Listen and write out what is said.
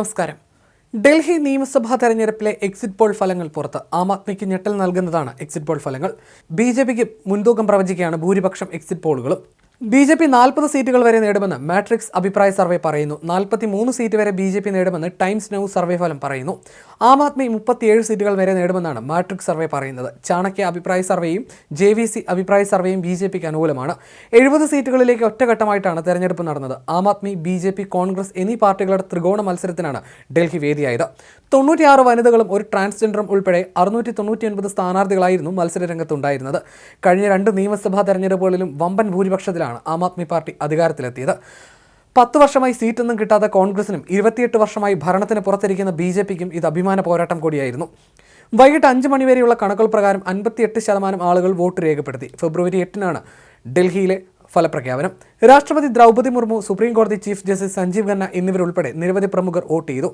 നമസ്കാരം. ഡൽഹി നിയമസഭാ തെരഞ്ഞെടുപ്പിലെ എക്സിറ്റ് പോൾ ഫലങ്ങൾ പുറത്ത് ആം ആദ്മിക്ക് ഞെട്ടൽ നൽകുന്നതാണ് എക്സിറ്റ് പോൾ ഫലങ്ങൾ. ബി ജെ പിക്ക് മുൻതൂക്കം പ്രവചിക്കുകയാണ് ഭൂരിപക്ഷം എക്സിറ്റ് പോളുകളും ബി ജെ പി നാൽപ്പത് സീറ്റുകൾ വരെ നേടുമെന്ന് മാട്രിക്സ് അഭിപ്രായ സർവേ പറയുന്നു. നാൽപ്പത്തി മൂന്ന് സീറ്റ് വരെ ബി ജെ പി നേടുമെന്ന് ടൈംസ് നൗ സർവേ ഫലം പറയുന്നു. ആം ആദ്മി മുപ്പത്തിയേഴ് സീറ്റുകൾ വരെ നേടുമെന്നാണ് മാട്രിക്സ് സർവേ പറയുന്നത്. ചാണക്യ അഭിപ്രായ സർവേയും ജെ വി സി അഭിപ്രായ സർവേയും ബി ജെ പിക്ക് അനുകൂലമാണ്. എഴുപത് സീറ്റുകളിലേക്ക് ഒറ്റഘട്ടമായിട്ടാണ് തെരഞ്ഞെടുപ്പ് നടന്നത്. Aam Aadmi B J P Congress എന്നീ പാർട്ടികളുടെ ത്രികോണ മത്സരത്തിനാണ് ഡൽഹി വേദിയായത്. തൊണ്ണൂറ്റിയാറ് വനിതകളും ഒരു ട്രാൻസ്ജെൻഡറും ഉൾപ്പെടെ അറുന്നൂറ്റി തൊണ്ണൂറ്റി ഒൻപത് സ്ഥാനാർത്ഥികളായിരുന്നു മത്സര രംഗത്തുണ്ടായിരുന്നത് കഴിഞ്ഞ രണ്ട് നിയമസഭാ തെരഞ്ഞെടുപ്പുകളിലും വമ്പൻ ഭൂരിപക്ഷത്തിലാണ് ആം ആദ്മി പാർട്ടി അധികാരത്തിലെത്തിയത്. പത്ത് വർഷമായി സീറ്റൊന്നും കിട്ടാത്ത കോൺഗ്രസിനും ഇരുപത്തിയെട്ട് വർഷമായി ഭരണത്തിന് പുറത്തിരിക്കുന്ന ബി ജെ പിക്കും ഇത് അഭിമാന പോരാട്ടം കൂടിയായിരുന്നു. വൈകിട്ട് അഞ്ച് മണിവരെയുള്ള കണക്കുകൾ പ്രകാരം അൻപത്തിയെട്ട് ശതമാനം ആളുകൾ വോട്ട് രേഖപ്പെടുത്തി. ഫെബ്രുവരി എട്ടിനാണ് ഡൽഹിയിലെ ഫലപ്രഖ്യാപനം. രാഷ്ട്രപതി ദ്രൗപദി മുർമു സുപ്രീം കോടതി ചീഫ് ജസ്റ്റിസ് സഞ്ജീവ് ഖന്ന എന്നിവരുൾപ്പെടെ നിരവധി പ്രമുഖർ വോട്ട് ചെയ്തു.